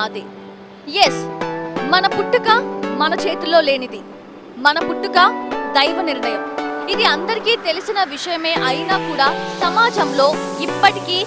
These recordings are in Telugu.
నాదే. ఎస్ మన పుట్టుక మన చేతుల్లో లేనిది. మన పుట్టుక దైవ నిర్ణయం. ఇది అందరికీ తెలిసిన విషయమే అయినా కూడా సమాజంలో ఇప్పటికీ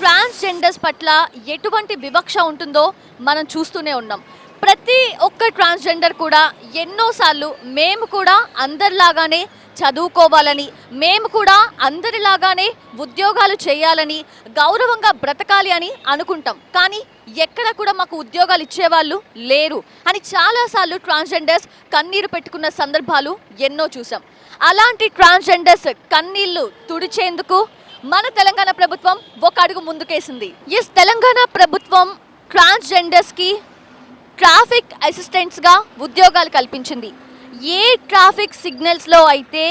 ట్రాన్స్జెండర్స్ పట్ల ఎటువంటి వివక్ష ఉంటుందో మనం చూస్తూనే ఉన్నాం. ప్రతి ఒక్క ట్రాన్స్జెండర్ కూడా ఎన్నోసార్లు మేము కూడా అందరిలాగానే చదువుకోవాలని మేము కూడా అందరిలాగానే ఉద్యోగాలు చేయాలని గౌరవంగా బ్రతకాలి అని అనుకుంటాం. కానీ ఎక్కడ కూడా మాకు ఉద్యోగాలు ఇచ్చేవాళ్ళు లేరు. అని చాలాసార్లు ట్రాన్స్జెండర్స్ కన్నీరు పెట్టుకున్న సందర్భాలు ఎన్నో చూసాం అలాంటి ట్రాన్స్జెండర్స్ కన్నీళ్ళు తుడిచేందుకు మన తెలంగాణ ప్రభుత్వం ఒక అడుగు ముందుకేసింది. ఎస్ తెలంగాణ ప్రభుత్వం ట్రాన్స్జెండర్స్కి ట్రాఫిక్ అసిస్టెంట్స్గా ఉద్యోగాలు కల్పించింది. ఏ ట్రాఫిక్ సిగ్నల్స్లో అయితే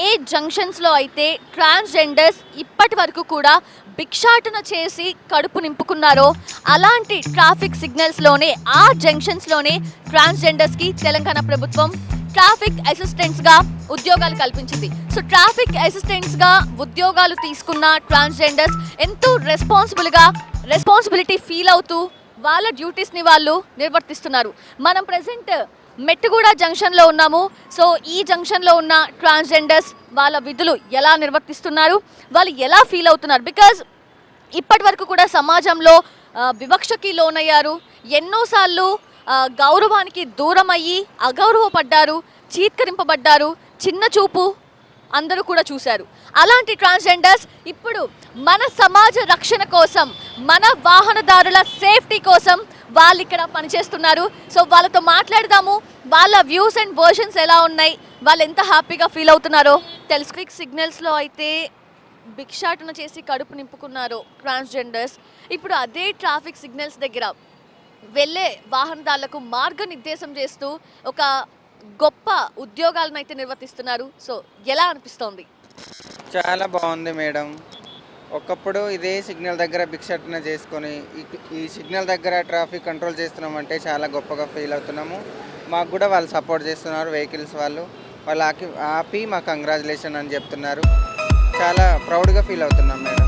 ఏ జంక్షన్స్లో అయితే ట్రాన్స్జెండర్స్ ఇప్పటి వరకు కూడా భిక్షాటన చేసి కడుపు నింపుకున్నారో అలాంటి ట్రాఫిక్ సిగ్నల్స్లోనే ఆ జంక్షన్స్లోనే ట్రాన్స్జెండర్స్కి తెలంగాణ ప్రభుత్వం ట్రాఫిక్ అసిస్టెంట్స్గా ఉద్యోగాలు కల్పించింది. సో ట్రాఫిక్ అసిస్టెంట్స్గా ఉద్యోగాలు తీసుకున్న ట్రాన్స్జెండర్స్ ఎంతో రెస్పాన్సిబుల్గా రెస్పాన్సిబిలిటీ ఫీల్ అవుతూ వాళ్ళ డ్యూటీస్ని వాళ్ళు నిర్వర్తిస్తున్నారు. మనం ప్రజెంట్ మెట్టుగూడ జంక్షన్లో ఉన్నాము. సో ఈ జంక్షన్లో ఉన్న ట్రాన్స్జెండర్స్ వాళ్ళ విధులు ఎలా నిర్వర్తిస్తున్నారు? వాళ్ళు ఎలా ఫీల్ అవుతున్నారు? బికాజ్ ఇప్పటి వరకు కూడా సమాజంలో వివక్షకి లోనయ్యారు. ఎన్నోసార్లు గౌరవానికి దూరం అయ్యి అగౌరవపడ్డారు చీత్కరింపబడ్డారు చిన్న చూపు అందరూ కూడా చూశారు. అలాంటి ట్రాన్స్జెండర్స్ ఇప్పుడు మన సమాజ రక్షణ కోసం మన వాహనదారుల సేఫ్టీ కోసం వాళ్ళు ఇక్కడ పనిచేస్తున్నారు. సో వాళ్ళతో మాట్లాడదాము. వాళ్ళ వ్యూస్ అండ్ వర్షన్స్ ఎలా ఉన్నాయి? వాళ్ళు ఎంత హ్యాపీగా ఫీల్ అవుతున్నారో? తెలుసు సిగ్నల్స్లో అయితే భిక్షాటన చేసి కడుపు నింపుకున్నారో ట్రాన్స్జెండర్స్ ఇప్పుడు అదే ట్రాఫిక్ సిగ్నల్స్ దగ్గర వెళ్ళే వాహనదారులకు మార్గనిర్దేశం చేస్తూ ఒక గొప్ప ఉద్యోగాలను అయితే నిర్వర్తిస్తున్నారు. సో ఎలా అనిపిస్తోంది? చాలా బాగుంది మేడం. ఒకప్పుడు ఇదే సిగ్నల్ దగ్గర భిక్షాటన చేసుకొని ఈ- సిగ్నల్ దగ్గర ట్రాఫిక్ కంట్రోల్ చేస్తున్నామంటే చాలా గొప్పగా ఫీల్ అవుతున్నాము. మాకు కూడా వాళ్ళు సపోర్ట్ చేస్తున్నారు వెహికల్స్ వాళ్ళు. వాళ్ళు ఆకి ఆపి మా కంగ్రాచులేషన్ అని చెప్తున్నారు. చాలా ప్రౌడ్గా ఫీల్ అవుతున్నాం మేడం.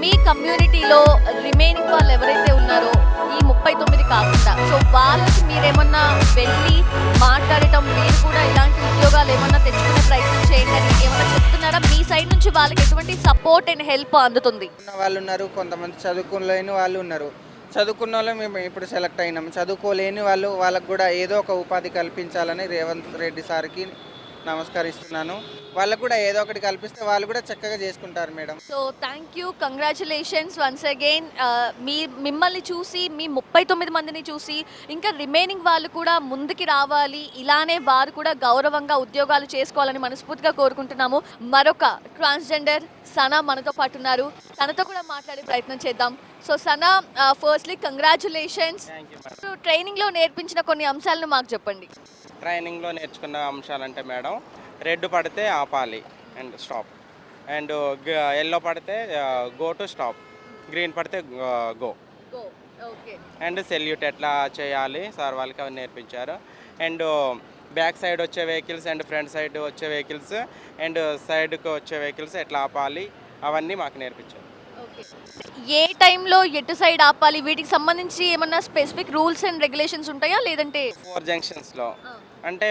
మీ కమ్యూనిటీలో రిమైనింగ్ వాళ్ళు ఎవరైతే ఉన్నారో ఈ ముప్పై తొమ్మిది కాకుండా సో వాళ్ళకి మీరేమన్నా వెళ్ళి మాట్లాడటం మీరు కూడా ఇలాంటి ఉద్యోగాలు ఏమన్నా తెచ్చుకునే ప్రయత్నం చేయండి అని ఏమన్నా చెప్తున్నారా? మీ సైడ్ నుంచి వాళ్ళకి ఎటువంటి సపోర్ట్ అండ్ హెల్ప్ అందుతుంది? వాళ్ళు ఉన్నారు కొంతమంది చదువుకోలేని వాళ్ళు ఉన్నారు. చదువుకున్న వాళ్ళు మేము ఇప్పుడు సెలెక్ట్ అయినాం. చదువుకోలేని వాళ్ళు వాళ్ళకు కూడా ఏదో ఒక ఉపాధి కల్పించాలని రేవంత్ రెడ్డి సార్కి నమస్కరిస్తున్నాను. వాళ్ళకు కూడా ఏదో ఒకటి కల్పిస్తే వాళ్ళు కూడా చక్కగా చేసుకుంటారు madam. So thank you congratulations once again మీ మిమ్మల్ని చూసి మీ ముప్పై తొమ్మిది మందిని చూసి ఇంకా రిమైనింగ్ వాళ్ళు కూడా ముందుకి రావాలి. ఇలానే వారు కూడా గౌరవంగా ఉద్యోగాలు చేసుకోవాలని మనస్ఫూర్తిగా కోరుకుంటున్నాము. మరొక ట్రాన్స్జెండర్ సనా మనతో పాటు ఉన్నారు. తనతో కూడా మాట్లాడే ప్రయత్నం చేద్దాం. సో సనా ఫస్ట్లీ కంగ్రాచులేషన్స్ ట్రైనింగ్లో నేర్పించిన కొన్ని అంశాలను మాకు చెప్పండి. ట్రైనింగ్లో నేర్చుకున్న అంశాలంటే మేడం రెడ్ పడితే ఆపాలి అండ్ స్టాప్. అండ్ ఎల్లో పడితే గో టు స్టాప్. గ్రీన్ పడితే గో. ఓకే. అండ్ సెల్యూట్ ఎట్లా చేయాలి? సార్ వాళ్ళకి అవి నేర్పించారు. అండ్ బ్యాక్ సైడ్ వచ్చే వెహికల్స్ అండ్ ఫ్రంట్ సైడ్ వచ్చే వెహికల్స్ అండ్ సైడ్కి వచ్చే వెహికల్స్ ఎట్లా ఆపాలి? అవన్నీ మాకు నేర్పించారు. ఓకే. ఏ టైంలో ఎటు సైడ్ ఆపాలి? వీటికి సంబంధించి ఏమన్నా స్పెసిఫిక్ రూల్స్ అండ్ రెగ్యులేషన్స్ ఉంటాయా? లేదంటే ఫోర్ జంక్షన్స్లో అంటే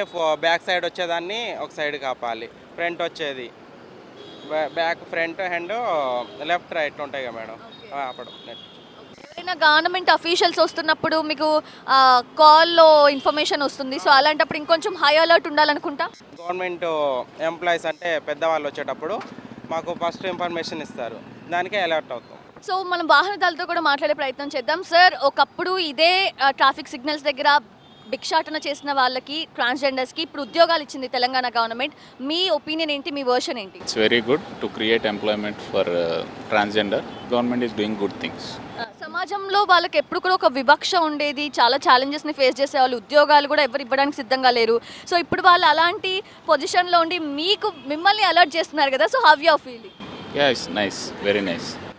బ్యాక్ సైడ్ వచ్చేదాన్ని ఒక సైడ్కి ఆపాలి. ఫ్రంట్ వచ్చేది. Back front and left right ఉంటాయి కదా మేడం. నేర్పించారు ఎవరైనా గవర్నమెంట్ అఫీషియల్స్ వస్తున్నప్పుడు మీకు కాల్లో ఇన్ఫర్మేషన్ వస్తుంది. సో అలాంటప్పుడు ఇంకొంచెం హై అలర్ట్ ఉండాలనుకుంటా? గవర్నమెంట్ ఎంప్లాయీస్ అంటే పెద్దవాళ్ళు వచ్చేటప్పుడు మాకు ఫస్ట్ ఇన్ఫర్మేషన్ ఇస్తారు. దానికే అలర్ట్ అవుతాం. సో మనం వాహనదారులతో కూడా మాట్లాడే ప్రయత్నం చేద్దాం. సార్ ఒకప్పుడు ఇదే ట్రాఫిక్ సిగ్నల్స్ దగ్గర భిక్షాటన చేసిన వాళ్ళకి ట్రాన్స్జెండర్స్కి ఇప్పుడు ఉద్యోగాలు ఇచ్చింది తెలంగాణ గవర్నమెంట్. మీ ఒపీనియన్ ఏంటి? మీ వర్షన్ ఏంటి? Good to create employment for uh, transgender. Government is doing good things. ఆ, సమాజంలో వాళ్ళకి ఎప్పుడు కూడా ఒక వివక్ష ఉండేది. చాలా ఛాలెంజెస్ని ఫేస్ చేసేవాళ్ళు ఉద్యోగాలు కూడా ఎవరు ఇవ్వడానికి సిద్ధంగా లేరు. సో ఇప్పుడు వాళ్ళు అలాంటి పొజిషన్లో ఉండి మీకు మిమ్మల్ని అలర్ట్ చేస్తున్నారు కదా. So how you feeling it's nice, very nice.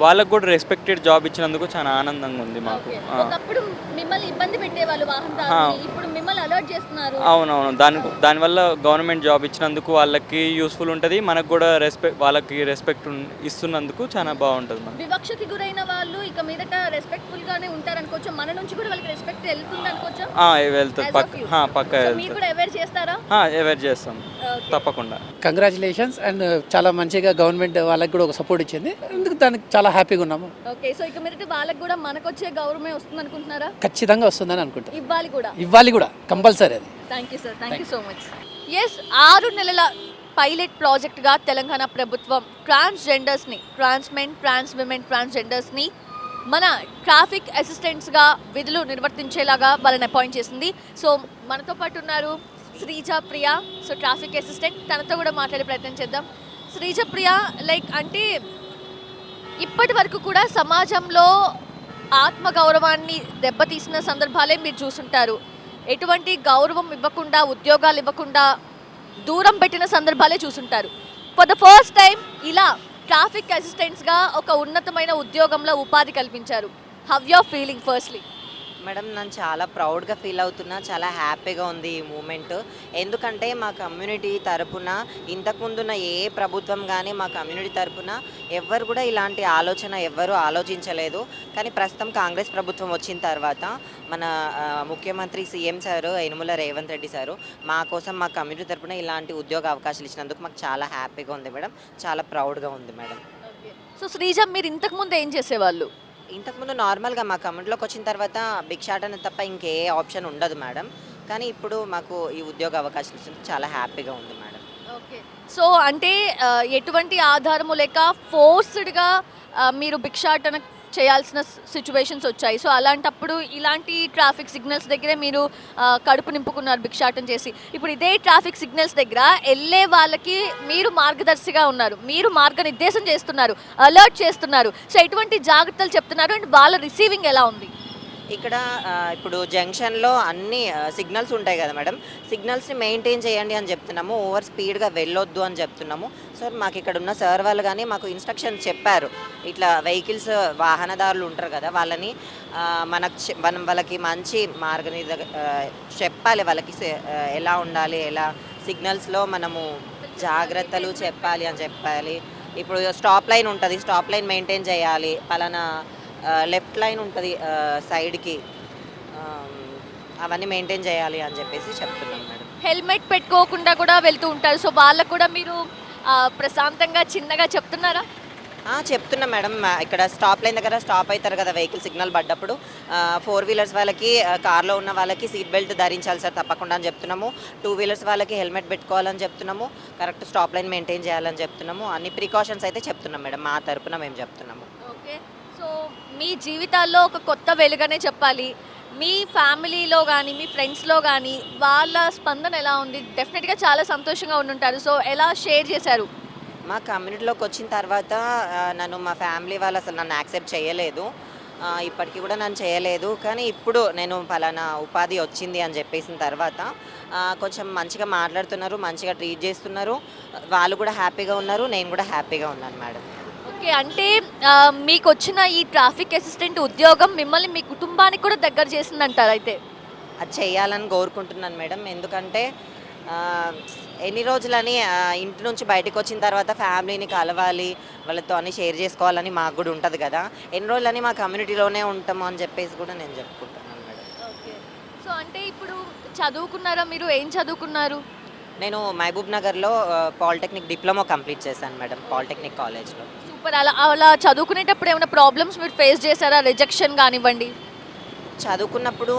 వాళ్ళకు కూడా రెస్పెక్టెడ్ జాబ్ ఇచ్చినందుకు చాలా ఆనందంగా ఉంది మాకు. ఓకే. ఆ. ఒకప్పుడు మిమ్మల్ని ఇబ్బంది పెట్టేవాళ్ళు వాహనదారుని ఇప్పుడు మిమ్మల్ని అలర్ట్ చేస్తున్నారు. అవునవును. దాని దానివల్ల గవర్నమెంట్ జాబ్ ఇచ్చినందుకు వాళ్ళకి యూస్ఫుల్ ఉంటుంది. మనకు కూడా రెస్పెక్ట్ వాళ్ళకి రెస్పెక్ట్ ఇస్తున్నందుకు చాలా బాగుంటుంది మనకి. వివక్షకి గురైన వాళ్ళు ఇక మీదట రెస్పెక్ట్ఫుల్ గానే ఉంటారు అనుకోవచ్చు మన నుంచి కూడా వాళ్ళకి రెస్పెక్ట్ వెళ్తుంది అనుకోవచ్చు? ఆ, వెళ్తుంది. పక్క ఆ, పక్క మీరు వెళ్తుంది. కూడా అవేర్ చేస్తారా? అవేర్ చేస్తాం. తప్పకుండా. కంగ్రాచులేషన్స్ అండ్ చాలా మంచిగా గవర్నమెంట్ వాళ్ళకి కూడా ఒక సపోర్ట్ ఇచ్చింది. అందుకు దానికి చాలా హ్యాపీగా ఉన్నాము. ఓకే సో ఇక మీదట వాళ్ళకి కూడా మనకొచ్చే గౌరవమే వస్తుంది అనుకుంటున్నారా ఖచ్చితంగా వస్తుందని అనుకుంటాం ఇవ్వాలి కూడా. ఇవ్వాలి కూడా కంపల్సరీ అది. Thank you sir thank you so much yes ఆరు నెలల పైలట్ ప్రాజెక్ట్గా తెలంగాణ ప్రభుత్వం ట్రాన్స్జెండర్స్ని ట్రాన్స్ మెన్ ట్రాన్స్ విమెన్ ట్రాన్స్జెండర్స్ని మన ట్రాఫిక్ అసిస్టెంట్స్గా విధులు నిర్వర్తించేలాగా వాళ్ళని అపాయింట్ చేసింది. సో మనతో పాటు ఉన్నారు Sreeja Priya so traffic assistant తనతో కూడా మాట్లాడే ప్రయత్నం చేద్దాం. శ్రీజ ప్రియ లైక్ అంటే ఇప్పటి వరకు కూడా సమాజంలో ఆత్మగౌరవాన్ని దెబ్బతీసిన సందర్భాలే మీరు చూసుంటారు. ఎటువంటి గౌరవం ఇవ్వకుండా ఉద్యోగాలు ఇవ్వకుండా దూరం పెట్టిన సందర్భాలే చూసుంటారు. ఫర్ ద ఫస్ట్ టైం ఇలా ట్రాఫిక్ అసిస్టెంట్స్గా ఒక ఉన్నతమైన ఉద్యోగంలో ఉపాధి కల్పించారు. How your feeling firstly madam నేను చాలా ప్రౌడ్గా ఫీల్ అవుతున్నా చాలా హ్యాపీగా ఉంది ఈ మూమెంట్. ఎందుకంటే మా కమ్యూనిటీ తరపున ఇంతకుముందున్న ఏ ప్రభుత్వం కానీ మా కమ్యూనిటీ తరపున ఎవ్వరు కూడా ఇలాంటి ఆలోచన ఎవ్వరూ ఆలోచించలేదు. కానీ ప్రస్తుతం కాంగ్రెస్ ప్రభుత్వం వచ్చిన తర్వాత మన ముఖ్యమంత్రి CM sir Anumula Revanth Reddy sir మా కోసం మా కమ్యూనిటీ తరపున ఇలాంటి ఉద్యోగ అవకాశాలు ఇచ్చినందుకు మాకు చాలా హ్యాపీగా ఉంది మేడం. చాలా ప్రౌడ్గా ఉంది మేడం. సో శ్రీజ మీరు ఇంతకుముందు ఏం చేసేవాళ్ళు? ఇంతకుముందు నార్మల్గా మా కమ్యూనిటీలోకి వచ్చిన తర్వాత భిక్షాటన తప్ప ఇంకే ఆప్షన్ ఉండదు మేడం. కానీ ఇప్పుడు మాకు ఈ ఉద్యోగ అవకాశం చాలా హ్యాపీగా ఉంది మేడం. ఓకే. సో అంటే ఎటువంటి ఆధారము లేక ఫోర్స్డ్గా మీరు భిక్షాటన చేయాల్సిన సిచ్యువేషన్స్ వచ్చాయి. సో అలాంటప్పుడు ఇలాంటి ట్రాఫిక్ సిగ్నల్స్ దగ్గరే మీరు కడుపు నింపుకున్నారు భిక్షాటం చేసి. ఇప్పుడు ఇదే ట్రాఫిక్ సిగ్నల్స్ దగ్గర వెళ్ళే వాళ్ళకి మీరు మార్గదర్శిగా ఉన్నారు. మీరు మార్గనిర్దేశం చేస్తున్నారు అలర్ట్ చేస్తున్నారు. సో ఎటువంటి జాగ్రత్తలు చెప్తున్నారు? అండ్ వాళ్ళ రిసీవింగ్ ఎలా ఉంది? ఇక్కడ ఇప్పుడు జంక్షన్లో అన్ని సిగ్నల్స్ ఉంటాయి కదా మేడం. సిగ్నల్స్ని మెయింటైన్ చేయండి అని చెప్తున్నాము. ఓవర్ స్పీడ్గా వెళ్ళొద్దు అని చెప్తున్నాము. సో మాకు ఇక్కడ ఉన్న సార్ వాళ్ళు కానీ మాకు ఇన్స్ట్రక్షన్ చెప్పారు. ఇట్లా వెహికల్స్ వాహనదారులు ఉంటారు కదా వాళ్ళని మనకు చె- మనం వాళ్ళకి మంచి మార్గనిర్ద చెప్పాలి వాళ్ళకి ఎలా ఉండాలి ఎలా సిగ్నల్స్లో మనము జాగ్రత్తలు చెప్పాలి అని చెప్పాలి. ఇప్పుడు స్టాప్ లైన్ ఉంటుంది. స్టాప్ లైన్ మెయింటైన్ చేయాలి. పలానా లెఫ్ట్ లైన్ ఉంటుంది సైడ్కి అవన్నీ మెయింటైన్ చేయాలి అని చెప్పేసి చెప్తున్నాను మేడం. హెల్మెట్ పెట్టుకోకుండా కూడా వెళ్తూ ఉంటారు. సో వాళ్ళకు కూడా మీరు ప్రశాంతంగా చిన్నగా చెప్తున్నారా? చెప్తున్నా మేడం. ఇక్కడ స్టాప్ లైన్ దగ్గర స్టాప్ అవుతారు కదా వెహికల్ సిగ్నల్ పడ్డప్పుడు. ఫోర్ వీలర్స్ వాళ్ళకి కార్లో ఉన్న వాళ్ళకి సీట్ బెల్ట్ ధరించాలి సార్ తప్పకుండా అని చెప్తున్నాము. టూ వీలర్స్ వాళ్ళకి హెల్మెట్ పెట్టుకోవాలని చెప్తున్నాము. కరెక్ట్ స్టాప్ లైన్ మెయింటైన్ చేయాలని చెప్తున్నాము. అన్ని ప్రికాషన్స్ అయితే చెప్తున్నాం మేడం. మా తరపున మేము చెప్తున్నాము. ఓకే సో మీ జీవితాల్లో ఒక కొత్త వెలుగనే చెప్పాలి. మీ ఫ్యామిలీలో కానీ మీ ఫ్రెండ్స్లో కానీ వాళ్ళ స్పందన ఎలా ఉంది? డెఫినెట్గా చాలా సంతోషంగా ఉండుంటారు. సో ఎలా షేర్ చేశారు? మా కమ్యూనిటీలోకి వచ్చిన తర్వాత నన్ను మా ఫ్యామిలీ వాళ్ళు అసలు నన్ను యాక్సెప్ట్ చేయలేదు. ఇప్పటికీ కూడా నన్ను చేయలేదు. కానీ ఇప్పుడు నేను ఫలానా ఉపాధి వచ్చింది అని చెప్పేసిన తర్వాత కొంచెం మంచిగా మాట్లాడుతున్నారు మంచిగా ట్రీట్ చేస్తున్నారు. వాళ్ళు కూడా హ్యాపీగా ఉన్నారు నేను కూడా హ్యాపీగా ఉన్నాను మేడం. ఓకే అంటే మీకు వచ్చిన ఈ ట్రాఫిక్ అసిస్టెంట్ ఉద్యోగం మిమ్మల్ని మీ కుటుంబానికి కూడా దగ్గర చేసిందంటారు అయితే? అది చేయాలని కోరుకుంటున్నాను మేడం. ఎందుకంటే ఆ, ఎన్ని రోజులని ఆ, ఇంటి నుంచి బయటకు వచ్చిన తర్వాత ఫ్యామిలీని కలవాలి వాళ్ళతో అన్ని షేర్ చేసుకోవాలని మాకు కూడా ఉంటుంది కదా. ఎన్ని రోజులని మా కమ్యూనిటీలోనే ఉంటాము అని చెప్పేసి కూడా నేను చెప్పుకుంటున్నాను మేడం. ఓకే. సో అంటే ఇప్పుడు చదువుకున్నారా మీరు? ఏం చదువుకున్నారు? నేను మహబూబ్ నగర్లో పాలిటెక్నిక్ డిప్లొమా కంప్లీట్ చేశాను మేడం పాలిటెక్నిక్ కాలేజ్లో. సూపర్ అలా అలా చదువుకునేటప్పుడు ఏమైనా ప్రాబ్లమ్స్ మీరు ఫేస్ చేశారా? రిజెక్షన్ కానివ్వండి. చదువుకున్నప్పుడు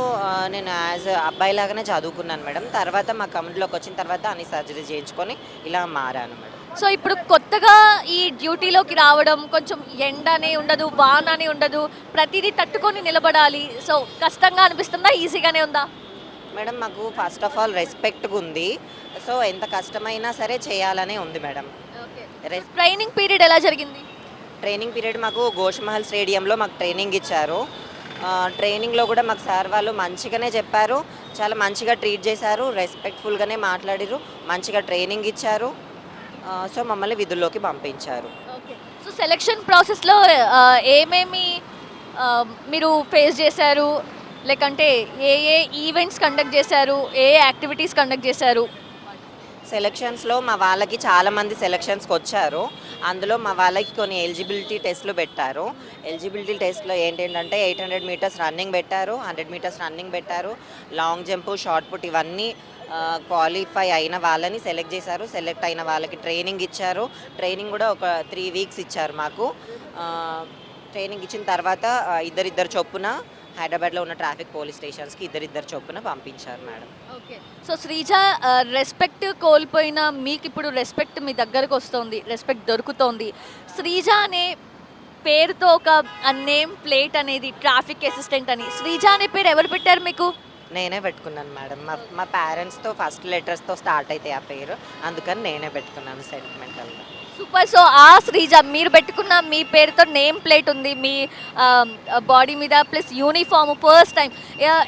నేను యాజ్ అబ్బాయిలాగానే చదువుకున్నాను మేడం. తర్వాత మా కమ్యూనిటీలోకి వచ్చిన తర్వాత అన్ని సర్జరీ చేయించుకొని ఇలా మారాను మేడం. సో ఇప్పుడు కొత్తగా ఈ డ్యూటీలోకి రావడం కొంచెం ఎండనే ఉండదు వాన అని ఉండదు ప్రతిదీ తట్టుకొని నిలబడాలి. సో కష్టంగా అనిపిస్తుందా? ఈజీగానే ఉందా? మేడం మాకు ఫస్ట్ ఆఫ్ ఆల్ రెస్పెక్ట్గా ఉంది సో ఎంత కష్టమైనా సరే చేయాలనే ఉంది మేడం. ట్రైనింగ్ పీరియడ్ ఎలా జరిగింది? ట్రైనింగ్ పీరియడ్ మాకు గోషమహల్ స్టేడియంలో మాకు ట్రైనింగ్ ఇచ్చారు. ట్రైనింగ్లో కూడా మాకు సార్ వాళ్ళు మంచిగానే చెప్పారు. చాలా మంచిగా ట్రీట్ చేశారు. రెస్పెక్ట్ఫుల్గానే మాట్లాడారు మంచిగా ట్రైనింగ్ ఇచ్చారు. సో మమ్మల్ని విధుల్లోకి పంపించారు. ఓకే. సో సెలక్షన్ ప్రాసెస్లో ఏమేమి మీరు ఫేస్ చేశారు? లేకంటే ఏ ఏ ఈవెంట్స్ కండక్ట్ చేశారు? ఏ ఏ యాక్టివిటీస్ కండక్ట్ చేశారు? సెలక్షన్స్లో మా వాళ్ళకి చాలామంది సెలక్షన్స్కి వచ్చారు. అందులో మా వాళ్ళకి కొన్ని ఎలిజిబిలిటీ టెస్ట్లు పెట్టారు. ఎలిజిబిలిటీ టెస్ట్లో ఏంటంటే ఎయిట్ హండ్రెడ్ మీటర్స్ రన్నింగ్ పెట్టారు. హండ్రెడ్ మీటర్స్ రన్నింగ్ పెట్టారు. లాంగ్ జంప్ షార్ట్ పుట్ ఇవన్నీ క్వాలిఫై అయిన వాళ్ళని సెలెక్ట్ చేశారు. సెలెక్ట్ అయిన వాళ్ళకి ట్రైనింగ్ ఇచ్చారు. ట్రైనింగ్ కూడా ఒక త్రీ వీక్స్ ఇచ్చారు మాకు. ట్రైనింగ్ ఇచ్చిన తర్వాత ఇద్దరిద్దరు చొప్పున హైదరాబాద్లో ఉన్న ట్రాఫిక్ పోలీస్ స్టేషన్స్కి ఇద్దరిద్దరు చొప్పున పంపించారు madam. Okay. So Sreeja respect కోల్పోయిన మీకు ఇప్పుడు రెస్పెక్ట్ మీ దగ్గరకు వస్తుంది రెస్పెక్ట్ దొరుకుతోంది. శ్రీజ అనే పేరుతో ఒక నేమ్ ప్లేట్ అనేది ట్రాఫిక్ అసిస్టెంట్ అని. శ్రీజ అనే పేరు ఎవరు పెట్టారు మీకు? నేనే పెట్టుకున్నాను మేడం. మా మా పేరెంట్స్తో ఫస్ట్ లెటర్స్తో స్టార్ట్ అవుతాయి ఆ పేరు. అందుకని నేనే పెట్టుకున్నాను సెంటిమెంటల్గా సూపర్. సో ఆ శ్రీజ మీరు పెట్టుకున్న మీ పేరుతో నేమ్ ప్లేట్ ఉంది. మీ బాడీ మీద ప్లస్ యూనిఫామ్ ఫస్ట్ టైం.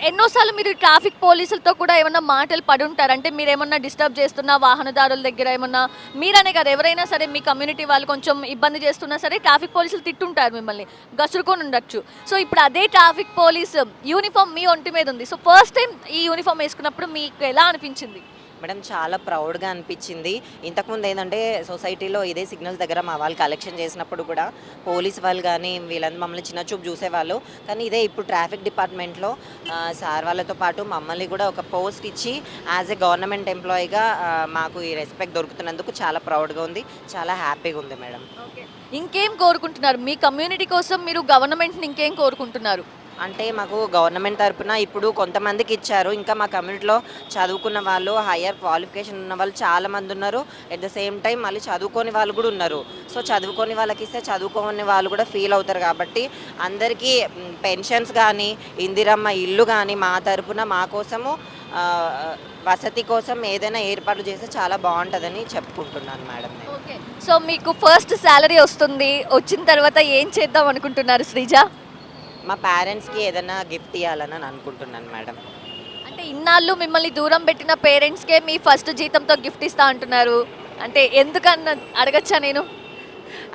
ఎన్నోసార్లు మీరు ట్రాఫిక్ పోలీసులతో కూడా ఏమన్నా మాటలు పడుంటారు? అంటే మీరు ఏమన్నా డిస్టర్బ్ చేస్తున్నా వాహనదారుల దగ్గర ఏమన్నా మీరనే కాదు ఎవరైనా సరే మీ కమ్యూనిటీ వాళ్ళు కొంచెం ఇబ్బంది చేస్తున్నా సరే ట్రాఫిక్ పోలీసులు తిట్టుంటారు మిమ్మల్ని. గసురుకొని ఉండొచ్చు. సో ఇప్పుడు అదే ట్రాఫిక్ పోలీస్ యూనిఫామ్ మీ ఒంటి మీద ఉంది. సో ఫస్ట్ టైం ఈ యూనిఫామ్ వేసుకున్నప్పుడు మీకు ఎలా అనిపించింది? మేడం చాలా ప్రౌడ్గా అనిపించింది. ఇంతకుముందు ఏంటంటే సొసైటీలో ఇదే సిగ్నల్స్ దగ్గర మా వాళ్ళు కలెక్షన్ చేసినప్పుడు కూడా పోలీస్ వాళ్ళు కానీ వీళ్ళని మమ్మల్ని చిన్న చూపు చూసేవాళ్ళు. కానీ ఇదే ఇప్పుడు ట్రాఫిక్ డిపార్ట్మెంట్లో సార్ వాళ్ళతో పాటు మమ్మల్ని కూడా ఒక పోస్ట్ ఇచ్చి యాజ్ ఎ గవర్నమెంట్ ఎంప్లాయీగా మాకు ఈ రెస్పెక్ట్ దొరుకుతున్నందుకు చాలా ప్రౌడ్గా ఉంది. చాలా హ్యాపీగా ఉంది మేడం. ఇంకేం కోరుకుంటున్నారు? మీ కమ్యూనిటీ కోసం మీరు గవర్నమెంట్ని ఇంకేం కోరుకుంటున్నారు? అంటే మాకు గవర్నమెంట్ తరపున ఇప్పుడు కొంతమందికి ఇచ్చారు. ఇంకా మా కమ్యూనిటీలో చదువుకున్న వాళ్ళు హయ్యర్ క్వాలిఫికేషన్ ఉన్న వాళ్ళు చాలామంది ఉన్నారు. ఎట్ ద సేమ్ టైం మళ్ళీ చదువుకోని వాళ్ళు కూడా ఉన్నారు. సో చదువుకోని వాళ్ళకి ఇస్తే చదువుకోని వాళ్ళు కూడా ఫీల్ అవుతారు కాబట్టి అందరికీ పెన్షన్స్ కానీ ఇందిరమ్మ ఇల్లు కానీ మా తరపున మా కోసము వసతి కోసం ఏదైనా ఏర్పాట్లు చేస్తే చాలా బాగుంటుందని చెప్పుకుంటున్నాను మేడం ఓకే సో మీకు ఫస్ట్ శాలరీ వస్తుంది. వచ్చిన తర్వాత ఏం చేద్దాం అనుకుంటున్నారు శ్రీజ? మా పేరెంట్స్కి ఏదైనా గిఫ్ట్ ఇవ్వాలని నేను అనుకుంటున్నాను మేడం. అంటే ఇన్నాళ్ళు మిమ్మల్ని దూరం పెట్టిన పేరెంట్స్కే మీ ఫస్ట్ జీతంతో గిఫ్ట్ ఇస్తా అంటున్నారు. అంటే ఎందుకన్న అడగచ్చా నేను?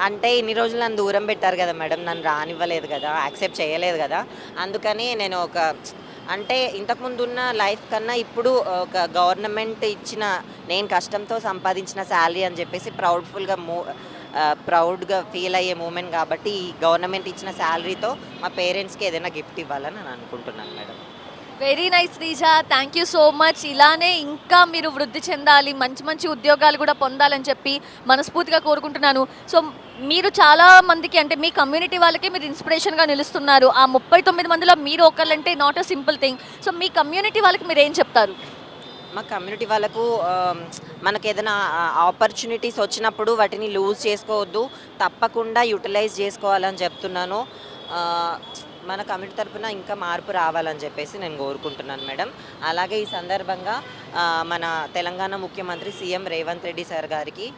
అంటే ఇన్ని రోజులు నన్ను దూరం పెట్టారు కదా మేడం నన్ను రానివ్వలేదు కదా యాక్సెప్ట్ చేయలేదు కదా. అందుకని నేను ఒక అంటే ఇంతకుముందు ఉన్న లైఫ్ కన్నా ఇప్పుడు ఒక గవర్నమెంట్ ఇచ్చిన నేను కష్టంతో సంపాదించిన శాలరీ అని చెప్పేసి ప్రౌడ్ఫుల్గా మూ ప్రౌడ్గా ఫీల్ అయ్యే మూమెంట్ కాబట్టి ఈ గవర్నమెంట్ ఇచ్చిన శాలరీతో మా పేరెంట్స్కి ఏదైనా గిఫ్ట్ ఇవ్వాలని నేను అనుకుంటున్నాను madam. Very nice Sreeja thank you so much ఇలానే ఇంకా మీరు వృద్ధి చెందాలి మంచి మంచి ఉద్యోగాలు కూడా పొందాలని చెప్పి మనస్ఫూర్తిగా కోరుకుంటున్నాను. సో మీరు చాలా మందికి అంటే మీ కమ్యూనిటీ వాళ్ళకి మీరు ఇన్స్పిరేషన్గా నిలుస్తున్నారు. ఆ ముప్పై తొమ్మిది మందిలో మీరు ఒకళ్ళంటే not a simple thing so me community వాళ్ళకి మీరు ఏం చెప్తారు? మా కమ్యూనిటీ వాళ్ళకు మనకు ఏదైనా ఆపర్చునిటీస్ వచ్చినప్పుడు వాటిని లూజ్ చేసుకోవద్దు తప్పకుండా యూటిలైజ్ చేసుకోవాలని చెప్తున్నాను. మన కమ్యూనిటీ తరఫున ఇంకా మార్పు రావాలని చెప్పేసి నేను కోరుకుంటున్నాను మేడం. అలాగే ఈ సందర్భంగా మన తెలంగాణ ముఖ్యమంత్రి సీఎం రేవంత్ రెడ్డి సార్ గారికి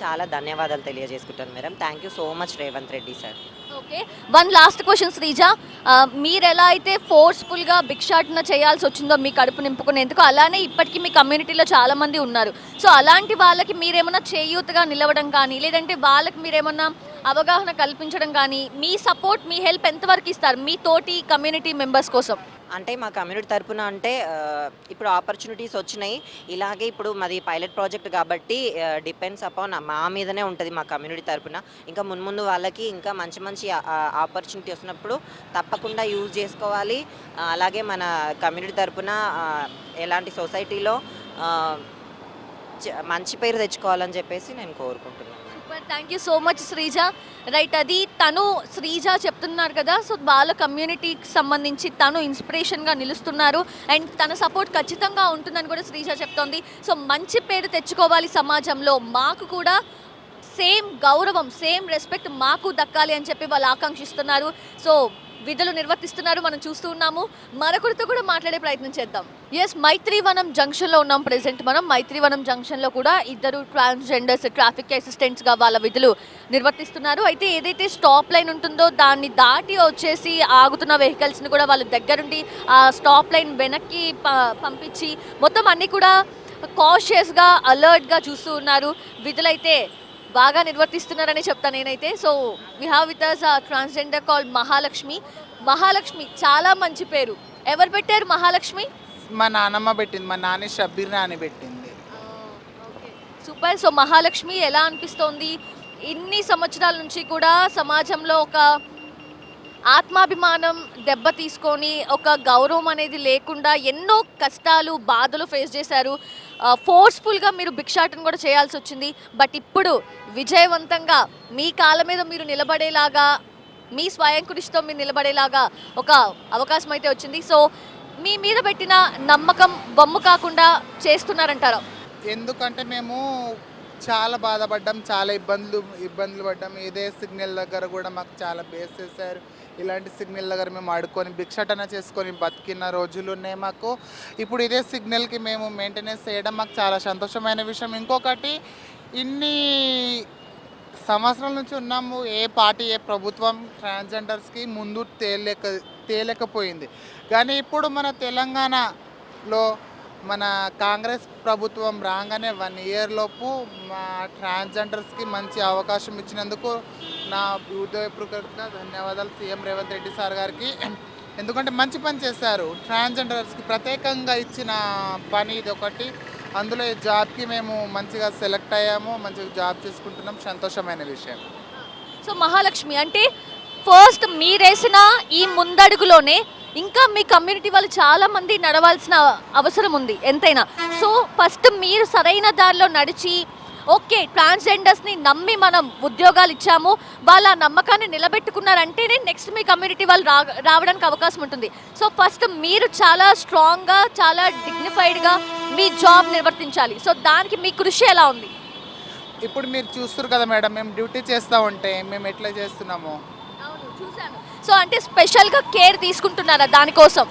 చాలా ధన్యవాదాలు తెలియజేసుకుంటాను madam. Thank you so much Revanth Reddy sir. Okay. One last question Sreeja మీరు ఎలా అయితే ఫోర్స్ఫుల్గా భిక్షాటన చేయాల్సి వచ్చిందో మీ కడుపు నింపుకునేందుకు అలానే ఇప్పటికీ మీ కమ్యూనిటీలో చాలామంది ఉన్నారు. సో అలాంటి వాళ్ళకి మీరేమన్నా చేయూతగా నిలవడం కానీ లేదంటే వాళ్ళకి మీరేమన్నా అవగాహన కల్పించడం కానీ మీ సపోర్ట్ మీ హెల్ప్ ఎంతవరకు ఇస్తారు? మీ తోటి కమ్యూనిటీ మెంబర్స్ కోసం. అంటే మా కమ్యూనిటీ తరపున అంటే ఇప్పుడు ఆపర్చునిటీస్ వచ్చినాయి. ఇలాగే ఇప్పుడు మాది పైలట్ ప్రాజెక్ట్ కాబట్టి డిపెండ్స్ అపాన్ మా మీదనే ఉంటుంది మా కమ్యూనిటీ తరపున. ఇంకా మున్ముందు వాళ్ళకి ఇంకా మంచి మంచి ఆపర్చునిటీ వస్తున్నప్పుడు తప్పకుండా యూజ్ చేసుకోవాలి. అలాగే మన కమ్యూనిటీ తరపున ఎలాంటి సొసైటీలో మంచి పేరు తెచ్చుకోవాలని చెప్పేసి నేను కోరుకుంటున్నాను. Thank you so much Sreeja right అది తను శ్రీజ చెప్తున్నారు కదా సో వాళ్ళ కమ్యూనిటీకి సంబంధించి తను ఇన్స్పిరేషన్గా నిలుస్తున్నారు. అండ్ తన సపోర్ట్ ఖచ్చితంగా ఉంటుందని కూడా శ్రీజ చెప్తోంది. సో మంచి పేరు తెచ్చుకోవాలి సమాజంలో. మాకు కూడా సేమ్ గౌరవం సేమ్ రెస్పెక్ట్ మాకు దక్కాలి అని చెప్పి వాళ్ళు ఆకాంక్షిస్తున్నారు. సో విధులు నిర్వర్తిస్తున్నారు మనం చూస్తూ ఉన్నాము. మరొకరితో కూడా మాట్లాడే ప్రయత్నం చేద్దాం. ఎస్ మైత్రివనం జంక్షన్లో ఉన్నాం ప్రెసెంట్ మనం. మైత్రివనం జంక్షన్లో కూడా ఇద్దరు ట్రాన్స్జెండర్స్ ట్రాఫిక్ అసిస్టెంట్స్గా వాళ్ళ విధులు నిర్వర్తిస్తున్నారు. అయితే ఏదైతే స్టాప్ లైన్ ఉంటుందో దాన్ని దాటి వచ్చేసి ఆగుతున్న వెహికల్స్ని కూడా వాళ్ళ దగ్గరుండి ఆ స్టాప్ లైన్ వెనక్కి ప- పంపించి మొత్తం అన్నీ కూడా కాషియస్గా అలర్ట్గా చూస్తూ ఉన్నారు. విధులైతే బాగా నిర్వర్తిస్తున్నారని చెప్తాను నేనైతే. So we have with us transgender call Mahalakshmi. Mahalakshmi చాలా మంచి పేరు. ఎవరు పెట్టారు మహాలక్ష్మి? మా నానమ్మ పెట్టింది మా నాని షబ్బీర్ నాని పెట్టింది. సూపర్ సో మహాలక్ష్మి ఎలా అనిపిస్తోంది? ఇన్ని సంవత్సరాల నుంచి కూడా సమాజంలో ఒక ఆత్మాభిమానం దెబ్బ తీసుకొని ఒక గౌరవం అనేది లేకుండా ఎన్నో కష్టాలు బాధలు ఫేస్ చేశారు. ఫోర్స్ఫుల్గా మీరు భిక్షాటన కూడా చేయాల్సి వచ్చింది. బట్ ఇప్పుడు విజయవంతంగా మీ కాళ్ళ మీద మీరు నిలబడేలాగా మీ స్వయం కృషితో మీరు నిలబడేలాగా ఒక అవకాశం అయితే వచ్చింది. సో మీ మీద పెట్టిన నమ్మకం బొమ్ము కాకుండా చేస్తున్నారంటారా. ఎందుకంటే మేము చాలా బాధపడ్డాం చాలా ఇబ్బందులు ఇబ్బందులు పడ్డాం. ఇదే సిగ్నల్ దగ్గర కూడా మాకు చాలా బేస్ చేశారు. ఇలాంటి సిగ్నల్ దగ్గర మేము ఆడుకొని భిక్షటన చేసుకొని బతికిన రోజులు ఉన్నాయి మాకు. ఇప్పుడు ఇదే సిగ్నల్కి మేము మెయింటెనెన్స్ చేయడం మాకు చాలా సంతోషమైన విషయం. ఇంకొకటి ఇన్ని సంవత్సరాల నుంచి ఉన్నాము ఏ పార్టీ ఏ ప్రభుత్వం ట్రాన్స్జెండర్స్కి ముందు తేలేక తేలేకపోయింది. కానీ ఇప్పుడు మన తెలంగాణలో మన కాంగ్రెస్ ప్రభుత్వం రాగానే వన్ ఇయర్ లోపు మా ట్రాన్స్జెండర్స్కి మంచి అవకాశం ఇచ్చినందుకు నా హృదయపూర్వక ధన్యవాదాలు సీఎం రేవంత్ రెడ్డి సార్ గారికి. ఎందుకంటే మంచి పని చేశారు. ట్రాన్స్జెండర్స్కి ప్రత్యేకంగా ఇచ్చిన పని ఇది ఒకటి. అందులో ఈ జాబ్కి మేము మంచిగా సెలెక్ట్ అయ్యాము మంచిగా జాబ్ చేసుకుంటున్నాం. సంతోషమైన విషయం. సో మహాలక్ష్మి అంటే ఫస్ట్ మీరేసిన ఈ ముందడుగులోనే ఇంకా మీ కమ్యూనిటీ వాళ్ళు చాలా మంది నడవాల్సిన అవసరం ఉంది ఎంతైనా. సో ఫస్ట్ మీరు సరైన దారిలో నడిచి ఓకే ట్రాన్స్జెండర్స్ని నమ్మి మనం ఉద్యోగాలు ఇచ్చాము వాళ్ళ నమ్మకాన్ని నిలబెట్టుకున్నారంటేనే నెక్స్ట్ మీ కమ్యూనిటీ వాళ్ళు రా రావడానికి అవకాశం ఉంటుంది. సో ఫస్ట్ మీరు చాలా స్ట్రాంగ్గా చాలా డిగ్నిఫైడ్గా మీ జాబ్ నిర్వర్తించాలి. సో దానికి మీ కృషి ఎలా ఉంది? ఇప్పుడు మీరు చూస్తారు కదా మేడం మేము డ్యూటీ చేస్తూ ఉంటే మేము ఎట్లా చేస్తున్నాము? సో అంటే స్పెషల్గా కేర్ తీసుకుంటున్నారా దానికోసం?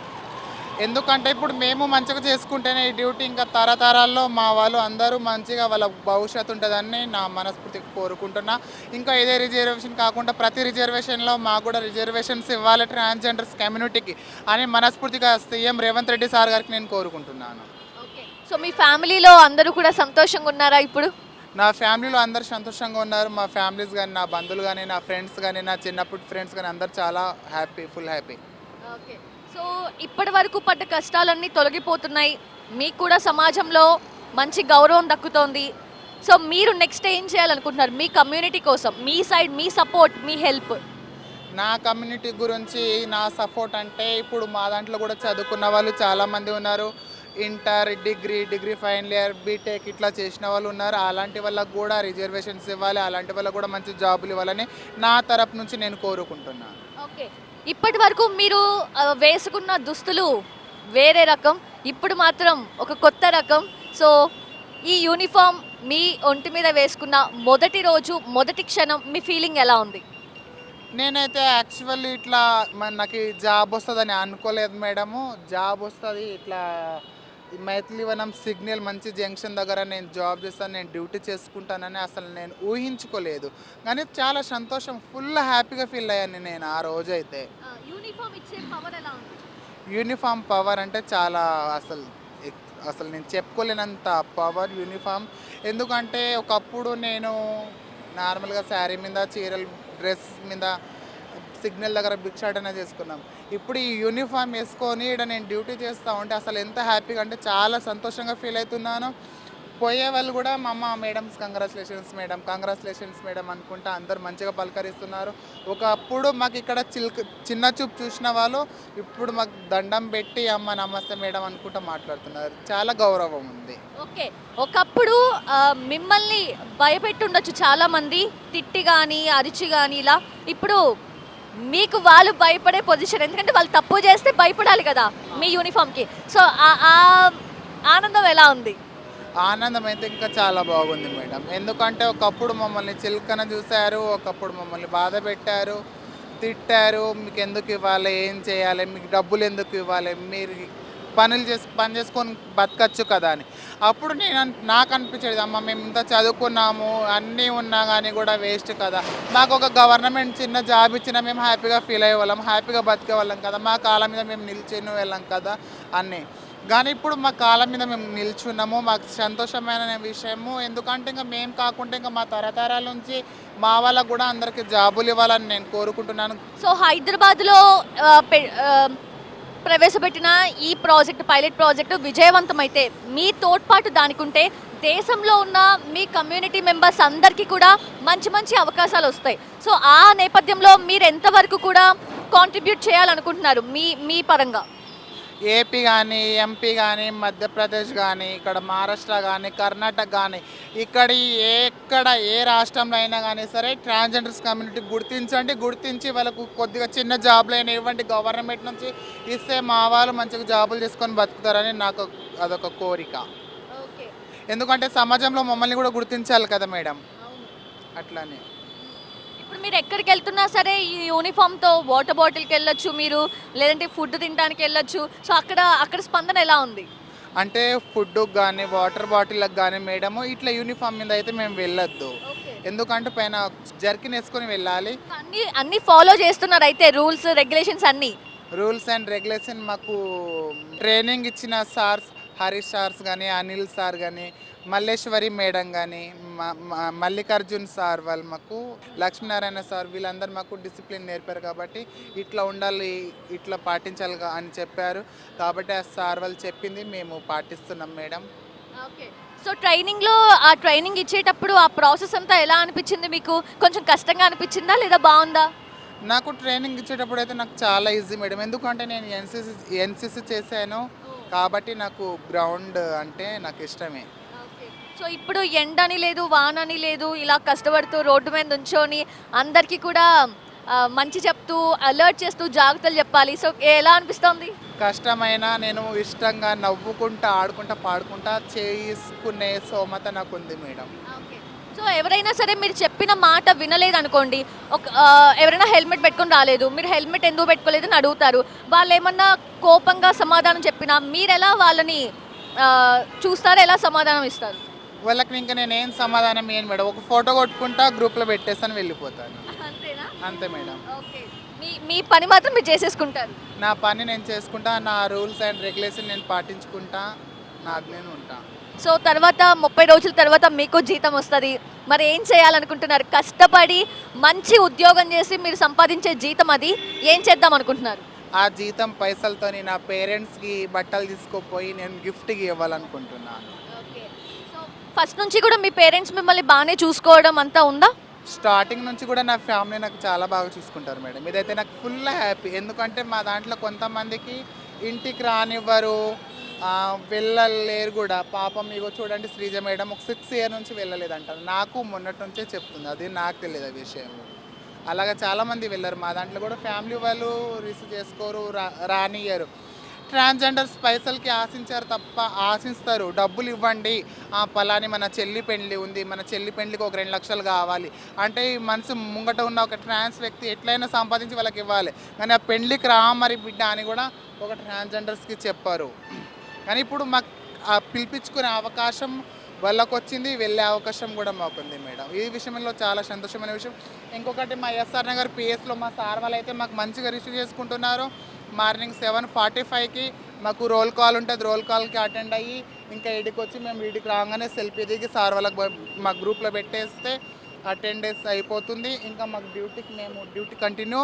ఎందుకంటే ఇప్పుడు మేము మంచిగా చేసుకుంటేనే ఈ డ్యూటీ ఇంకా తరతరాల్లో మా వాళ్ళు అందరూ మంచిగా వాళ్ళ భవిష్యత్తు ఉంటుందని నా మనస్ఫూర్తిగా కోరుకుంటున్నా. ఇంకా ఇదే రిజర్వేషన్ కాకుండా ప్రతి రిజర్వేషన్లో మాకు కూడా రిజర్వేషన్స్ ఇవ్వాలి ట్రాన్స్జెండర్స్ కమ్యూనిటీకి అని మనస్ఫూర్తిగా సీఎం రేవంత్ రెడ్డి సార్ గారికి నేను కోరుకుంటున్నాను. ఓకే సో మీ ఫ్యామిలీలో అందరూ కూడా సంతోషంగా ఉన్నారా ఇప్పుడు? నా ఫ్యామిలీలో అందరు సంతోషంగా ఉన్నారు. మా ఫ్యామిలీస్ కానీ నా బంధువులు కానీ నా ఫ్రెండ్స్ కానీ నా చిన్నప్పటి ఫ్రెండ్స్ కానీ అందరు చాలా happy full happy. Okay. So ఇప్పటి వరకు పడ్డ కష్టాలన్నీ తొలగిపోతున్నాయి. మీకు కూడా సమాజంలో మంచి గౌరవం దక్కుతోంది. సో మీరు నెక్స్ట్ ఏం చేయాలనుకుంటున్నారు? మీ కమ్యూనిటీ కోసం మీ సైడ్ మీ సపోర్ట్ మీ హెల్ప్ నా కమ్యూనిటీ గురించి నా సపోర్ట్ అంటే ఇప్పుడు మా దాంట్లో కూడా చదువుకున్న వాళ్ళు చాలామంది ఉన్నారు. Inter degree degree final year BTech ఇట్లా చేసిన వాళ్ళు ఉన్నారు. అలాంటి వాళ్ళకు కూడా రిజర్వేషన్స్ ఇవ్వాలి. అలాంటి వాళ్ళకు కూడా మంచి జాబులు ఇవ్వాలని నా తరపు నుంచి నేను కోరుకుంటున్నాను ఓకే. ఇప్పటి వరకు మీరు ఆ, వేసుకున్న దుస్తులు వేరే రకం. ఇప్పుడు మాత్రం ఒక కొత్త రకం. సో ఈ యూనిఫామ్ మీ ఒంటి మీద వేసుకున్న మొదటి రోజు మొదటి క్షణం మీ ఫీలింగ్ ఎలా ఉంది? నేనైతే యాక్చువల్లీ ఇట్లా మన నాకు జాబ్ వస్తుందని అనుకోలేదు మేడము. జాబ్ వస్తుంది ఇట్లా మైథిలివనం సిగ్నల్ మంచి జంక్షన్ దగ్గర నేను జాబ్ చేస్తాను నేను డ్యూటీ చేసుకుంటానని అసలు నేను ఊహించుకోలేదు. కానీ చాలా సంతోషం ఫుల్ హ్యాపీగా ఫీల్ అయ్యాను నేను ఆ రోజు అయితే యూనిఫామ్ పవర్ అంటే చాలా అసలు అసలు నేను చెప్పుకోలేనంత పవర్ యూనిఫామ్. ఎందుకంటే ఒకప్పుడు నేను నార్మల్గా శారీ మీద చీరలు డ్రెస్ మీద సిగ్నల్ దగ్గర భిక్షాటన చేసుకున్నాం. ఇప్పుడు ఈ యూనిఫామ్ వేసుకొని ఇక్కడ నేను డ్యూటీ చేస్తూ ఉంటే అసలు ఎంత హ్యాపీగా అంటే చాలా సంతోషంగా ఫీల్ అవుతున్నాను. పోయే వాళ్ళు కూడా మా అమ్మ madams congratulations madam congratulations madam అనుకుంటా అందరు మంచిగా పలకరిస్తున్నారు. ఒకప్పుడు మాకు ఇక్కడ చిల్క చిన్న చూపు చూసిన వాళ్ళు ఇప్పుడు మాకు దండం పెట్టి అమ్మ నమస్తే మేడం అనుకుంటా మాట్లాడుతున్నారు. చాలా గౌరవం ఉంది. ఓకే. ఒకప్పుడు మిమ్మల్ని భయపెట్టుండొచ్చు చాలా మంది తిట్టి కానీ అరిచి కానీ ఇలా. ఇప్పుడు మీకు వాళ్ళు భయపడే పొజిషన్ ఎందుకంటే వాళ్ళు తప్పు చేస్తే భయపడాలి కదా మీ యూనిఫామ్కి సో ఆ ఆనందం ఎలా ఉంది? ఆనందం అయితే ఇంకా చాలా బాగుంది మేడం. ఎందుకంటే ఒకప్పుడు మమ్మల్ని చిలుకన చూశారు ఒకప్పుడు మమ్మల్ని బాధ పెట్టారు తిట్టారు మీకు ఎందుకు ఇవ్వాలి? ఏం చేయాలి? మీకు డబ్బులు ఎందుకు ఇవ్వాలి? మీరు పనులు చేసి పని చేసుకొని బతకచ్చు కదా అని. అప్పుడు నేను నాకు అనిపించేది అమ్మ మేము ఇంత చదువుకున్నాము అన్నీ ఉన్నా కానీ కూడా వేస్ట్ కదా. మాకు ఒక గవర్నమెంట్ చిన్న జాబ్ ఇచ్చినా మేము హ్యాపీగా ఫీల్ అయ్యే వాళ్ళం హ్యాపీగా బతికే వాళ్ళం కదా. మా కాళ్ళ మీద మేము నిల్చుని వెళ్ళాం కదా అన్నీ. కానీ ఇప్పుడు మా కాలం మీద మేము నిల్చున్నాము మాకు సంతోషమైన విషయము. ఎందుకంటే ఇంకా మేము కాకుండా ఇంకా మా తరతరాల నుంచి మా వాళ్ళకు కూడా అందరికీ జాబులు ఇవ్వాలని నేను కోరుకుంటున్నాను. సో హైదరాబాద్లో ప్రవేశపెట్టిన ఈ ప్రాజెక్ట్ పైలట్ ప్రాజెక్టు విజయవంతమైతే మీ తోడ్పాటు దానికుంటే దేశంలో ఉన్న మీ కమ్యూనిటీ మెంబర్స్ అందరికీ కూడా మంచి మంచి అవకాశాలు వస్తాయి. సో ఆ నేపథ్యంలో మీరు ఎంతవరకు కూడా కాంట్రిబ్యూట్ చేయాలనుకుంటున్నారు మీ మీ పరంగా? ఏపీ కానీ ఎంపీ కానీ మధ్యప్రదేశ్ కానీ ఇక్కడ మహారాష్ట్ర కానీ కర్ణాటక కానీ ఇక్కడ ఎక్కడ ఏ రాష్ట్రంలో అయినా కానీ సరే ట్రాన్స్జెండర్స్ కమ్యూనిటీ గుర్తించండి. గుర్తించి వాళ్ళకు కొద్దిగా చిన్న జాబులు అయినా ఇవ్వండి. గవర్నమెంట్ నుంచి ఇస్తే మా వాళ్ళు మంచిగా జాబులు చేసుకొని బతుకుతారని నాకు అదొక కోరిక. ఎందుకంటే సమాజంలో మమ్మల్ని కూడా గుర్తించాలి కదా మేడం. అట్లానే. ఇప్పుడు మీరు ఎక్కడికి వెళ్తున్నా సరే ఈ యూనిఫామ్తో వాటర్ బాటిల్కి వెళ్ళొచ్చు మీరు లేదంటే ఫుడ్ తినడానికి వెళ్ళొచ్చు. సో అక్కడ అక్కడ స్పందన ఎలా ఉంది? అంటే ఫుడ్ కానీ వాటర్ బాటిల్కి కానీ మేడము ఇట్లా యూనిఫామ్ మీద అయితే మేము వెళ్ళొద్దు. ఎందుకంటే పైన జర్కిన్ వేసుకొని వెళ్ళాలి. అన్ని అన్ని ఫాలో చేస్తున్నారు అయితే రూల్స్ రెగ్యులేషన్స్ అన్నీ? రూల్స్ అండ్ రెగ్యులేషన్ మాకు ట్రైనింగ్ ఇచ్చిన సార్స్ హరీష్ సార్స్ కానీ అనిల్ సార్ కానీ మల్లేశ్వరి మేడం కానీ మల్లికార్జున్ సార్ వాళ్ళు మాకు లక్ష్మీనారాయణ సార్ వీళ్ళందరూ మాకు డిసిప్లిన్ నేర్పారు కాబట్టి ఇట్లా ఉండాలి ఇట్లా పాటించాలి అని చెప్పారు. కాబట్టి ఆ సార్ వాళ్ళు చెప్పింది మేము పాటిస్తున్నాం మేడం. ఓకే. సో ట్రైనింగ్లో ఆ ట్రైనింగ్ ఇచ్చేటప్పుడు ఆ ప్రాసెస్ అంతా ఎలా అనిపించింది మీకు? కొంచెం కష్టంగా అనిపించిందా లేదా బాగుందా? నాకు ట్రైనింగ్ ఇచ్చేటప్పుడు అయితే నాకు చాలా ఈజీ మేడం. ఎందుకంటే నేను ఎన్సీసీ ఎన్సీసీ చేశాను. కాబట్టి నాకు గ్రౌండ్ అంటే నాకు ఇష్టమే. సో ఇప్పుడు ఎండని లేదు వానని లేదు ఇలా కష్టపడుతూ రోడ్డు మీద నుంచొని అందరికీ కూడా ఆ, మంచి చెప్తూ అలర్ట్ చేస్తూ జాగ్రత్తలు చెప్పాలి. సో ఎలా అనిపిస్తోంది? కష్టమైన నేను ఇష్టంగా నవ్వుకుంటా ఆడుకుంటా పాడుకుంటా చేసుకునే సోమత నాకు ఉంది మేడం సో ఎవరైనా సరే మీరు చెప్పిన మాట వినలేదు అనుకోండి ఒక ఆ, ఎవరైనా హెల్మెట్ పెట్టుకొని రాలేదు మీరు హెల్మెట్ ఎందుకు పెట్టుకోలేదు అని అడుగుతారు. వాళ్ళు ఏమన్నా కోపంగా సమాధానం చెప్పినా మీరు ఎలా వాళ్ళని ఆ, చూస్తారో ఎలా సమాధానం ఇస్తారు? వాళ్ళకి ఇంకా నేను ఏం సమాధానం ఏం మేడం? ఒక ఫోటో కొట్టుకుంటా గ్రూప్లో పెట్టేస్తాను వెళ్ళిపోతాను. అంతేనా? అంతే మేడం. ఓకే. మీ మీ పని మాత్రం మీరు చేసేసుకుంటారు. నా పని నేను చేసుకుంటా నా రూల్స్ అండ్ రెగ్యులేషన్ నేను పాటించుకుంటా నాకు నేను ఉంటా. సో తర్వాత ముప్పై రోజుల తర్వాత మీకు జీతం వస్తుంది. మరి ఏం చేయాలనుకుంటున్నారు? కష్టపడి మంచి ఉద్యోగం చేసి మీరు సంపాదించే జీతం అది. ఏం చేద్దాం అనుకుంటున్నారు? ఆ జీతం పైసలతోని నా పేరెంట్స్కి బట్టలు తీసుకుపోయి నేను గిఫ్ట్కి ఇవ్వాలనుకుంటున్నాను. ఫస్ట్ నుంచి కూడా మీ పేరెంట్స్ మిమ్మల్ని బాగానే చూసుకోవడం అంతా ఉందా? స్టార్టింగ్ నుంచి కూడా నా ఫ్యామిలీ నాకు చాలా బాగా చూసుకుంటారు మేడం. ఇదైతే నాకు ఫుల్ హ్యాపీ. ఎందుకంటే మా దాంట్లో కొంతమందికి ఇంటికి రానివ్వరు. వెళ్ళలేరు కూడా. పాపం మీకు చూడండి శ్రీజ మేడం ఒక సిక్స్ ఇయర్ నుంచి వెళ్ళలేదంటారు. నాకు మొన్నటి నుంచే చెప్తుంది. అది నాకు తెలియదు ఆ విషయం. అలాగా చాలామంది వెళ్ళరు. మా దాంట్లో కూడా ఫ్యామిలీ వాళ్ళు రిసీవ్ చేసుకోరు రా రానియ్యరు. ట్రాన్స్జెండర్స్ పైసలకి ఆశించారు తప్ప ఆశిస్తారు. డబ్బులు ఇవ్వండి. ఆ పలాని మన చెల్లి పెళ్ళి ఉంది. మన చెల్లి పెళ్ళికి ఒక రెండు లక్షలు కావాలి. అంటే ఈ మనసు ముంగట ఉన్న ఒక ట్రాన్స్ వ్యక్తి ఎట్లయినా సంపాదించి వాళ్ళకి ఇవ్వాలి. కానీ ఆ పెళ్ళికి రా మరి బిడ్డ అని కూడా ఒక ట్రాన్స్జెండర్స్కి చెప్పారు. కానీ ఇప్పుడు మాకు పిలిపించుకునే అవకాశం వాళ్ళకు వచ్చింది వెళ్ళే అవకాశం కూడా మాకుంది మేడం. ఈ విషయంలో చాలా సంతోషమైన విషయం. ఇంకొకటి మా ఎస్ఆర్ నగర్ పిఎస్లో మా సార్ వాళ్ళు అయితే మాకు మంచిగా రిసీవ్ చేసుకుంటున్నారు. మార్నింగ్ సెవెన్ ఫార్టీ ఫైవ్కి మాకు రోల్ కాల్ ఉంటుంది. రోల్ కాల్కి అటెండ్ అయ్యి ఇంకా ఇడికి వచ్చి మేము ఇడికి రాగానే సెల్ఫీ దిగి సార్ వాళ్ళకి మా గ్రూప్లో పెట్టేస్తే అటెండెన్స్ అయిపోతుంది. ఇంకా మాకు డ్యూటీకి మేము duty continue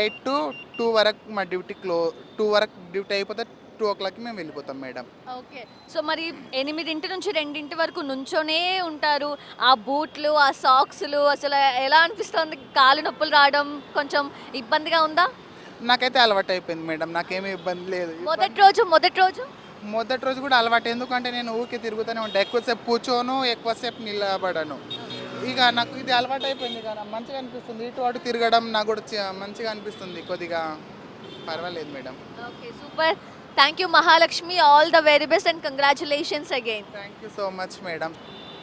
eight to two వరకు మా డ్యూటీ క్లో టూ వరకు డ్యూటీ అయిపోతే టూ ఓ క్లాక్కి మేము వెళ్ళిపోతాం మేడం. ఓకే. సో మరి ఎనిమిదింటి నుంచి రెండింటి వరకు నుంచోనే ఉంటారు. ఆ బూట్లు ఆ సాక్స్లు అసలు ఎలా అనిపిస్తుంది? కాలు నొప్పులు రావడం కొంచెం ఇబ్బందిగా ఉందా? నాకైతే అలవాటు అయిపోయింది మేడం నాకేమీ ఇబ్బంది లేదు. మొదటి రోజు మొదటి రోజు? మొదటి రోజు కూడా అలవాటు ఎందుకంటే నేను ఊరికే తిరుగుతూనే ఉంటాను ఎక్కువసేపు కూర్చోను ఎక్కువసేపు నిలబడను. ఇక నాకు ఇది అలవాటు అయిపోయింది ఇక నాకు మంచిగా అనిపిస్తుంది. ఇటు అటు తిరగడం నాకు కూడా మంచిగా అనిపిస్తుంది. కొద్దిగా పర్వాలేదు madam. Okay super. Thank you Mahalakshmi. All the very best and congratulations again. Thank you so much madam.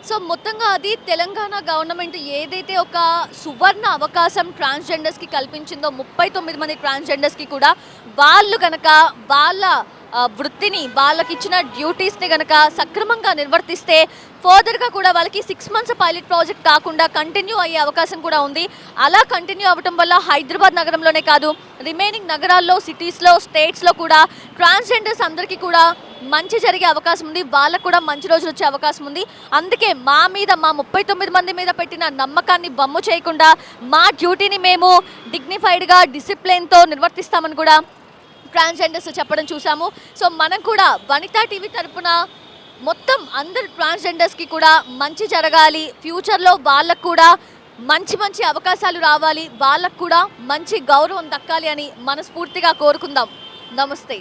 So మొత్తంగా అది తెలంగాణ గవర్నమెంట్ ఏదైతే ఒక సువర్ణ అవకాశం ట్రాన్స్జెండర్స్కి కల్పించిందో ముప్పై తొమ్మిది మంది ట్రాన్స్జెండర్స్కి కూడా వాళ్ళు కనుక వాళ్ళ వృత్తిని వాళ్ళకి ఇచ్చిన డ్యూటీస్ని కనుక సక్రమంగా నిర్వర్తిస్తే ఫర్దర్గా కూడా వాళ్ళకి సిక్స్ మంత్స్ పైలట్ ప్రాజెక్ట్ కాకుండా కంటిన్యూ అయ్యే అవకాశం కూడా ఉంది. అలా కంటిన్యూ అవ్వటం వల్ల హైదరాబాద్ నగరంలోనే కాదు రిమైనింగ్ నగరాల్లో సిటీస్లో స్టేట్స్లో కూడా ట్రాన్స్జెండర్స్ అందరికీ కూడా మంచి జరిగే అవకాశం ఉంది. వాళ్ళకు కూడా మంచి రోజులు వచ్చే అవకాశం ఉంది. అందుకే మా మీద మా ముప్పై తొమ్మిది మంది మీద పెట్టిన నమ్మకాన్ని బమ్ము చేయకుండా మా డ్యూటీని మేము డిగ్నిఫైడ్గా డిసిప్లిన్తో నిర్వర్తిస్తామని కూడా ట్రాన్స్జెండర్స్ చెప్పడం చూసాము. సో మనం కూడా వనితా టీవీ తరపున మొత్తం అందరు ట్రాన్స్జెండర్స్కి కూడా మంచి జరగాలి. ఫ్యూచర్లో వాళ్ళకు కూడా మంచి మంచి అవకాశాలు రావాలి. వాళ్ళకు కూడా మంచి గౌరవం దక్కాలి అని మనస్ఫూర్తిగా కోరుకుందాం. నమస్తే.